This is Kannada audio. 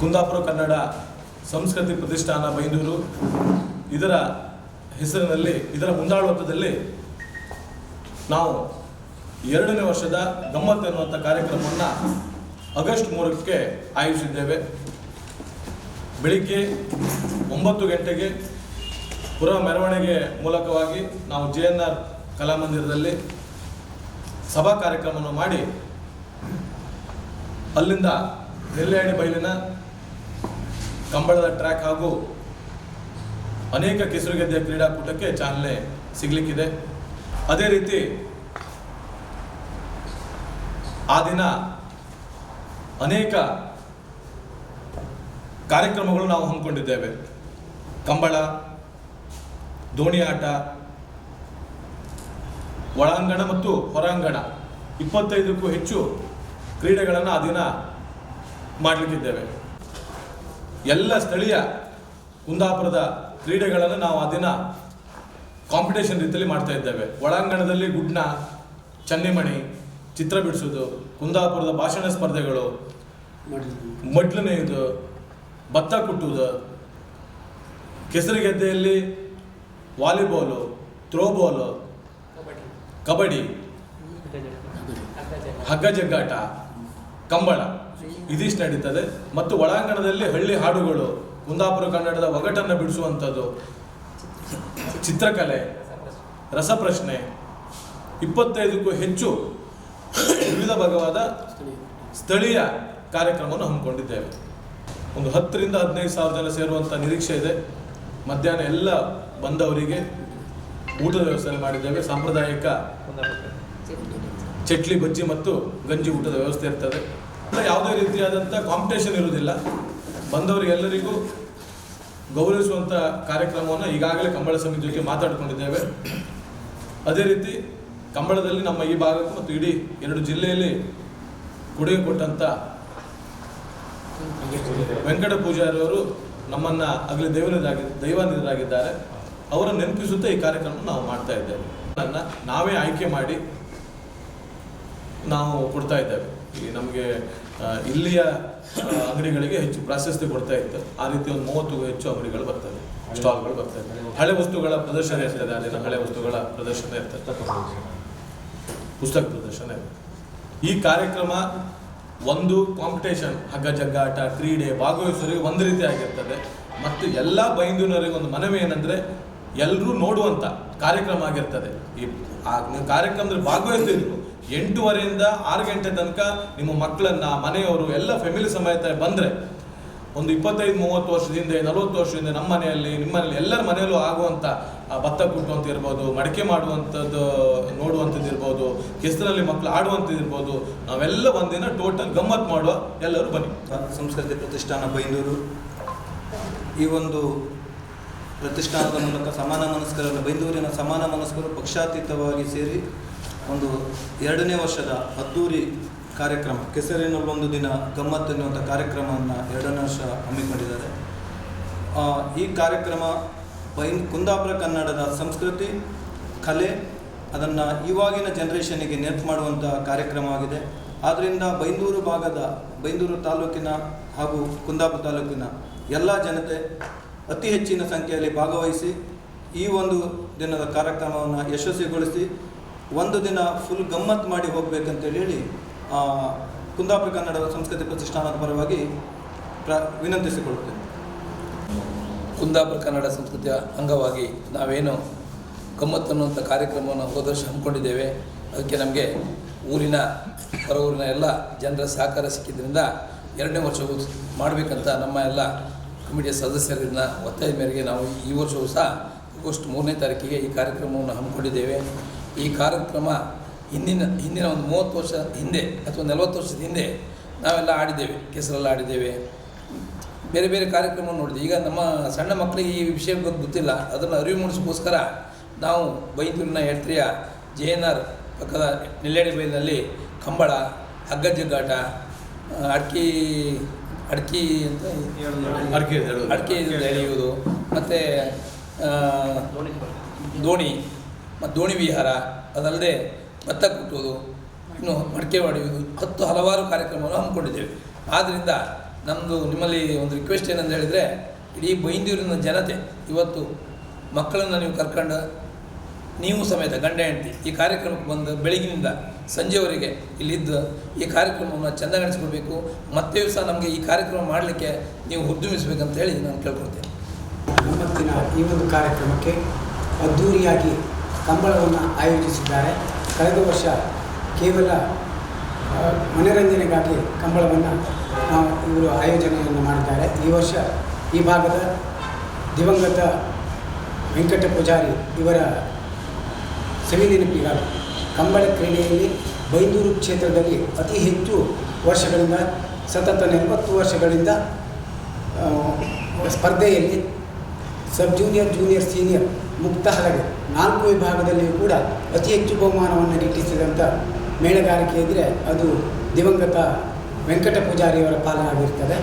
ಕುಂದಾಪುರ ಕನ್ನಡ ಸಂಸ್ಕೃತಿ ಪ್ರತಿಷ್ಠಾನ ಬೈಂದೂರು ಇದರ ಹೆಸರಿನಲ್ಲಿ, ಇದರ ಮುಂದಾಳತ್ವದಲ್ಲಿ ನಾವು ಎರಡನೇ ವರ್ಷದ ಗಮ್ಮತ್ತು ಎನ್ನುವಂಥ ಕಾರ್ಯಕ್ರಮವನ್ನು ಆಗಸ್ಟ್ ಮೂರಕ್ಕೆ ಆಯೋಜಿಸಿದ್ದೇವೆ. ಬೆಳಿಗ್ಗೆ ಒಂಬತ್ತು ಗಂಟೆಗೆ ಪುರ ಮೆರವಣಿಗೆ ಮೂಲಕವಾಗಿ ನಾವು ಜೆ ಎನ್ ಆರ್ ಕಲಾಮಂದಿರದಲ್ಲಿ ಸಭಾ ಕಾರ್ಯಕ್ರಮವನ್ನು ಮಾಡಿ ಅಲ್ಲಿಂದ ನೆಲ್ಯಾಡಿ ಬಯಲಿನ ಕಂಬಳದ ಟ್ರ್ಯಾಕ್ ಹಾಗೂ ಅನೇಕ ಕೆಸರುಗೆದ್ದೆಯ ಕ್ರೀಡಾಕೂಟಕ್ಕೆ ಚಾಲನೆ ಸಿಗಲಿಕ್ಕಿದೆ. ಅದೇ ರೀತಿ ಆ ದಿನ ಅನೇಕ ಕಾರ್ಯಕ್ರಮಗಳು ನಾವು ಹಮ್ಮಿಕೊಂಡಿದ್ದೇವೆ. ಕಂಬಳ ದೋಣಿ ಆಟ ಒಳಾಂಗಣ ಮತ್ತು ಹೊರಾಂಗಣ ಇಪ್ಪತ್ತೈದಕ್ಕೂ ಹೆಚ್ಚು ಕ್ರೀಡೆಗಳನ್ನು ಆ ದಿನ ಮಾಡಲಿಕ್ಕಿದ್ದೇವೆ. ಎಲ್ಲ ಸ್ಥಳೀಯ ಕುಂದಾಪುರದ ಕ್ರೀಡೆಗಳನ್ನು ನಾವು ಆ ದಿನ ಕಾಂಪಿಟೇಷನ್ ರೀತಿಯಲ್ಲಿ ಮಾಡ್ತಾ ಇದ್ದೇವೆ. ಒಳಾಂಗಣದಲ್ಲಿ ಗುಡ್ನ, ಚನ್ನಿಮಣಿ, ಚಿತ್ರ ಬಿಡಿಸೋದು ಕುಂದಾಪುರದ ಭಾಷಣ ಸ್ಪರ್ಧೆಗಳು ಮಡ್ಲು ನೇಯ್ದು ಭತ್ತ ಕುಟ್ಟುವುದು, ಕೆಸರುಗೆದ್ದೆಯಲ್ಲಿ ವಾಲಿಬಾಲು, ಥ್ರೋಬಾಲು, ಕಬಡ್ಡಿ ಹಗ್ಗ ಜಗ್ಗಾಟ ಕಂಬಳ. ಇದಿಷ್ಟು ನಡೀತದೆ ಮತ್ತು ಒಳಾಂಗಣದಲ್ಲಿ ಹಳ್ಳಿ ಹಾಡುಗಳು ಕುಂದಾಪುರ ಕನ್ನಡದ ಒಗಟನ್ನು ಬಿಡಿಸುವಂಥದ್ದು. ಚಿತ್ರಕಲೆ ರಸಪ್ರಶ್ನೆ ಇಪ್ಪತ್ತೈದಕ್ಕೂ ಹೆಚ್ಚು ವಿವಿಧ ಭಾಗವಾದ ಸ್ಥಳೀಯ ಕಾರ್ಯಕ್ರಮವನ್ನು ಹಮ್ಮಿಕೊಂಡಿದ್ದೇವೆ. ಒಂದು ಹತ್ತರಿಂದ ಹದಿನೈದು ಸಾವಿರ ಜನ ಸೇರುವಂಥ ನಿರೀಕ್ಷೆ ಇದೆ. ಮಧ್ಯಾಹ್ನ ಎಲ್ಲ ಬಂದವರಿಗೆ ಊಟದ ವ್ಯವಸ್ಥೆ ಮಾಡಿದ್ದೇವೆ. ಸಾಂಪ್ರದಾಯಿಕ ಚಟ್ಲಿ ಬಜ್ಜಿ ಮತ್ತು ಗಂಜಿ ಊಟದ ವ್ಯವಸ್ಥೆ ಇರ್ತದೆ. ಯಾವುದೇ ರೀತಿಯಾದಂಥ ಕಾಂಪಿಟೇಷನ್ ಇರುವುದಿಲ್ಲ. ಬಂದವರಿಗೆಲ್ಲರಿಗೂ ಗೌರವಿಸುವಂಥ ಕಾರ್ಯಕ್ರಮವನ್ನು ಈಗಾಗಲೇ ಕಂಬಳ ಸಮಿತಿ ಜೊತೆ ಮಾತಾಡಿಕೊಂಡಿದ್ದೇವೆ. ಅದೇ ರೀತಿ ಕಂಬಳದಲ್ಲಿ ನಮ್ಮ ಈ ಭಾಗಕ್ಕೂ ಮತ್ತು ಇಡೀ ಎರಡು ಜಿಲ್ಲೆಯಲ್ಲಿ ಕೊಡುಗೆ ಕೊಟ್ಟಂಥ ವೆಂಕಟ ಪೂಜಾರಿಯವರು ನಮ್ಮನ್ನು ಅಗಲಿ ದೈವನಿರಾಗಿ ದೈವಾನಿರಾಗಿದ್ದಾರೆ ಅವರನ್ನು ನೆನಪಿಸುತ್ತಾ ಈ ಕಾರ್ಯಕ್ರಮ ನಾವು ಮಾಡ್ತಾ ಇದ್ದೇವೆ. ನನ್ನ ನಾವೇ ಆಯ್ಕೆ ಮಾಡಿ ನಾವು ಕೊಡ್ತಾ ಇದ್ದೇವೆ. ಈ ನಮಗೆ ಇಲ್ಲಿಯ ಅಂಗಡಿಗಳಿಗೆ ಹೆಚ್ಚು ಪ್ರಾಶಸ್ತ್ಯ ಕೊಡ್ತಾ ಇತ್ತು. ಆ ರೀತಿ ಒಂದು ಮೂವತ್ತು ಹೆಚ್ಚು ಅಂಗಡಿಗಳು ಬರ್ತವೆ. ಸ್ಟಾಲ್ಗಳು ಬರ್ತವೆ. ಹಳೆ ವಸ್ತುಗಳ ಪ್ರದರ್ಶನ ಇರ್ತದೆ. ಅಲ್ಲಿನ ಹಳೆ ವಸ್ತುಗಳ ಪ್ರದರ್ಶನ ಇರ್ತದೆ. ಪುಸ್ತಕ ಪ್ರದರ್ಶನ ಇರ್ತದೆ. ಈ ಕಾರ್ಯಕ್ರಮ ಒಂದು ಕಾಂಪಿಟೇಷನ್ ಹಗ್ಗ ಜಗ್ಗಾಟ ಕ್ರೀಡೆ ಭಾಗವಹಿಸೋರಿಗೆ ಒಂದು ರೀತಿ ಆಗಿರ್ತದೆ. ಮತ್ತು ಎಲ್ಲ ಬೈಂದೂನವರಿಗೆ ಒಂದು ಮನವಿ ಏನಂದ್ರೆ, ಎಲ್ಲರೂ ನೋಡುವಂತ ಕಾರ್ಯಕ್ರಮ ಆಗಿರ್ತದೆ. ಈ ಕಾರ್ಯಕ್ರಮದಲ್ಲಿ ಭಾಗವಹಿಸ್ತಿದ್ರು. ಎಂಟೂವರೆಯಿಂದ ಆರು ಗಂಟೆ ತನಕ ನಿಮ್ಮ ಮಕ್ಕಳನ್ನ, ಮನೆಯವರು, ಎಲ್ಲ ಫ್ಯಾಮಿಲಿ ಸಮೇತ ಬಂದ್ರೆ ಒಂದು ಇಪ್ಪತ್ತೈದು, ಮೂವತ್ತು ವರ್ಷದಿಂದ, ನಲವತ್ತು ವರ್ಷದಿಂದ ನಮ್ಮ ಮನೆಯಲ್ಲಿ, ನಿಮ್ಮ ಮನೆಯಲ್ಲಿ ಎಲ್ಲರ ಮನೆಯಲ್ಲೂ ಆಗುವಂಥ ಭತ್ತ ಕುಟ್ಟುವಂತ ಇರ್ಬೋದು, ಮಡಿಕೆ ಮಾಡುವಂಥದ್ದು ನೋಡುವಂಥದ್ದು ಇರ್ಬೋದು, ಕೆಸರಲ್ಲಿ ಮಕ್ಕಳು ಆಡುವಂಥದ್ದು ಇರ್ಬೋದು, ನಾವೆಲ್ಲ ಒಂದಿನ ಟೋಟಲ್ ಗಮ್ಮತ್ತು ಮಾಡುವ ಎಲ್ಲರೂ ಬನ್ನಿ. ಸಂಸ್ಕೃತಿ ಪ್ರತಿಷ್ಠಾನ ಬೈಂದೂರು. ಈ ಒಂದು ಪ್ರತಿಷ್ಠಾನದ ಮೂಲಕ ಸಮಾನ ಮನಸ್ಕರನ್ನು ಬೈಂದೂರಿನ ಸಮಾನ ಮನಸ್ಕರು ಪಕ್ಷಾತೀತವಾಗಿ ಸೇರಿ ಒಂದು ಎರಡನೇ ವರ್ಷದ ಅದ್ದೂರಿ ಕಾರ್ಯಕ್ರಮ, ಕೆಸರಿನಲ್ಲಿ ಒಂದು ದಿನ ಗಮ್ಮತ್ತು ಎನ್ನುವಂಥ ಕಾರ್ಯಕ್ರಮವನ್ನು ಎರಡನೇ ವರ್ಷ ಹಮ್ಮಿಕೊಂಡಿದ್ದಾರೆ ಈ ಕಾರ್ಯಕ್ರಮ ಬೈನ್ ಕುಂದಾಪುರ ಕನ್ನಡದ ಸಂಸ್ಕೃತಿ, ಕಲೆ, ಅದನ್ನು ಇವಾಗಿನ ಜನ್ರೇಷನಿಗೆ ನೆನಪು ಮಾಡುವಂಥ ಕಾರ್ಯಕ್ರಮವಾಗಿದೆ ಆದ್ದರಿಂದ ಬೈಂದೂರು ಭಾಗದ, ಬೈಂದೂರು ತಾಲೂಕಿನ ಹಾಗೂ ಕುಂದಾಪುರ ತಾಲೂಕಿನ ಎಲ್ಲ ಜನತೆ ಅತಿ ಹೆಚ್ಚಿನ ಸಂಖ್ಯೆಯಲ್ಲಿ ಭಾಗವಹಿಸಿ ಈ ಒಂದು ದಿನದ ಕಾರ್ಯಕ್ರಮವನ್ನು ಯಶಸ್ವಿಗೊಳಿಸಿ ಒಂದು ದಿನ ಫುಲ್ ಗಮ್ಮತ್ ಮಾಡಿ ಹೋಗ್ಬೇಕಂತೇಳಿ ಹೇಳಿ ಕುಂದಾಪುರ ಕನ್ನಡ ಸಂಸ್ಕೃತಿ ಪ್ರತಿಷ್ಠಾನದ ಪರವಾಗಿ ಪ್ರ, ವಿನಂತಿಸಿಕೊಳ್ಳುತ್ತೇನೆ. ಕುಂದಾಪುರ ಕನ್ನಡ ಸಂಸ್ಕೃತಿಯ ಅಂಗವಾಗಿ ನಾವೇನು ಗಮ್ಮತ್ತು ಅನ್ನುವಂಥ ಕಾರ್ಯಕ್ರಮವನ್ನು ಹೋದ ವರ್ಷ ಹಮ್ಮಿಕೊಂಡಿದ್ದೇವೆ. ಅದಕ್ಕೆ ನಮಗೆ ಊರಿನ ಹೊರ ಊರಿನ ಎಲ್ಲ ಜನರ ಸಹಕಾರ ಸಿಕ್ಕಿದ್ದರಿಂದ ಎರಡನೇ ವರ್ಷ ಮಾಡಬೇಕಂತ ನಮ್ಮ ಎಲ್ಲ ಕಮಿಟಿಯ ಸದಸ್ಯರಿಂದ ಒತ್ತಾಯದ ಮೇರೆಗೆ ನಾವು ಈ ವರ್ಷವೂ ಸಹ ಆಗಸ್ಟ್ ಮೂರನೇ ತಾರೀಕಿಗೆ ಈ ಕಾರ್ಯಕ್ರಮವನ್ನು ಹಮ್ಮಿಕೊಂಡಿದ್ದೇವೆ. ಈ ಕಾರ್ಯಕ್ರಮ ಹಿಂದಿನ ಹಿಂದಿನ ಒಂದು ಮೂವತ್ತು ವರ್ಷ ಹಿಂದೆ ಅಥವಾ ನಲವತ್ತು ವರ್ಷದ ಹಿಂದೆ ನಾವೆಲ್ಲ ಆಡಿದ್ದೇವೆ ಕೆಸರೆಲ್ಲ ಆಡಿದ್ದೇವೆ. ಬೇರೆ ಬೇರೆ ಕಾರ್ಯಕ್ರಮ ನೋಡಿದೆ ಈಗ ನಮ್ಮ ಸಣ್ಣ ಮಕ್ಕಳಿಗೆ ಈ ವಿಷಯ ಬಗ್ಗೆ ಗೊತ್ತಿಲ್ಲ. ಅದನ್ನು ಅರಿವು ಮೂಡಿಸೋಕ್ಕೋಸ್ಕರ ನಾವು ಬೈಂದೂರಿನ ಎಟ್ರಿಯ ಜೆ ಎನ್ ಆರ್ ಪಕ್ಕದ ನೆಲ್ಲೆಡೆ ಬೈಲಿನಲ್ಲಿ ಕಂಬಳ ಹಗ್ಗ ಜಗ್ಗಾಟ ಅಡ್ಕಿ ಅಡ್ಕಿ ಅಂತ ಅಡ್ಕೆ. ಅಡಿಕೆ ಎಳೆಯುವುದು ಮತ್ತು ದೋಣಿ ಮತ್ತು ದೋಣಿ ವಿಹಾರ, ಅದಲ್ಲದೆ ಭತ್ತ ಕುಟ್ಟುವುದು, ಇನ್ನು ಮಡಿಕೆ ಹೊಡೆಯುವುದು ಹತ್ತು ಹಲವಾರು ಕಾರ್ಯಕ್ರಮವನ್ನು ಹಮ್ಮಿಕೊಂಡಿದ್ದೇವೆ. ಆದ್ದರಿಂದ ನಮ್ಮದು ನಿಮ್ಮಲ್ಲಿ ಒಂದು ರಿಕ್ವೆಸ್ಟ್ ಏನಂತ ಹೇಳಿದರೆ, ಇಡೀ ಬೈಂದೂರಿನ ಜನತೆ ಇವತ್ತು ಮಕ್ಕಳನ್ನು ನೀವು ಕರ್ಕೊಂಡು ನೀವು ಸಮೇತ ಗಂಡ ಹೆಂಡತಿ ಈ ಕಾರ್ಯಕ್ರಮಕ್ಕೆ ಬಂದು ಬೆಳಗಿನಿಂದ ಸಂಜೆವರೆಗೆ ಇಲ್ಲಿದ್ದು ಈ ಕಾರ್ಯಕ್ರಮವನ್ನು ಚೆಂದಗಾಣಿಸ್ಕೊಳ್ಬೇಕು ಮತ್ತೆ ಸಹ ನಮಗೆ ಈ ಕಾರ್ಯಕ್ರಮ ಮಾಡಲಿಕ್ಕೆ ನೀವು ಉದ್ಯಮಿಸಬೇಕಂತ ಹೇಳಿ ನಾನು ಕೇಳ್ಕೊಳ್ತೇನೆ. ಈ ಒಂದು ಕಾರ್ಯಕ್ರಮಕ್ಕೆ ಅದ್ಧೂರಿಯಾಗಿ ಕಂಬಳವನ್ನು ಆಯೋಜಿಸಿದ್ದಾರೆ. ಕಳೆದ ವರ್ಷ ಕೇವಲ ಮನೋರಂಜನೆಗಾಗಿ ಕಂಬಳವನ್ನು ನಾವು ಇವರು ಆಯೋಜನೆಯನ್ನು ಮಾಡಿದ್ದಾರೆ. ಈ ವರ್ಷ ಈ ಭಾಗದ ದಿವಂಗತ ವೆಂಕಟ ಪೂಜಾರಿ ಇವರ ಸವಿ ನೆನಪಿಗಾಗಿ ಕಂಬಳ ಕ್ರೀಡೆಯಲ್ಲಿ ಬೈಂದೂರು ಕ್ಷೇತ್ರದಲ್ಲಿ ಅತಿ ಹೆಚ್ಚು ವರ್ಷಗಳಿಂದ, ಸತತ ನಲವತ್ತು ವರ್ಷಗಳಿಂದ ಸ್ಪರ್ಧೆಯಲ್ಲಿ ಸಬ್ ಜೂನಿಯರ್ ಜೂನಿಯರ್, ಸೀನಿಯರ್ ಮುಕ್ತ ಹಲಗೆ ನಾಲ್ಕು ವಿಭಾಗದಲ್ಲಿಯೂ ಕೂಡ ಅತಿ ಹೆಚ್ಚು ಬಹುಮಾನವನ್ನು ಗಿಟ್ಟಿಸಿದಂಥ ಮೇಳಗಾರಿಕೆ ಇದ್ದರೆ ಅದು ದಿವಂಗತ ವೆಂಕಟ ಪೂಜಾರಿಯವರ ಪಾಲನಾಗಿರ್ತದೆ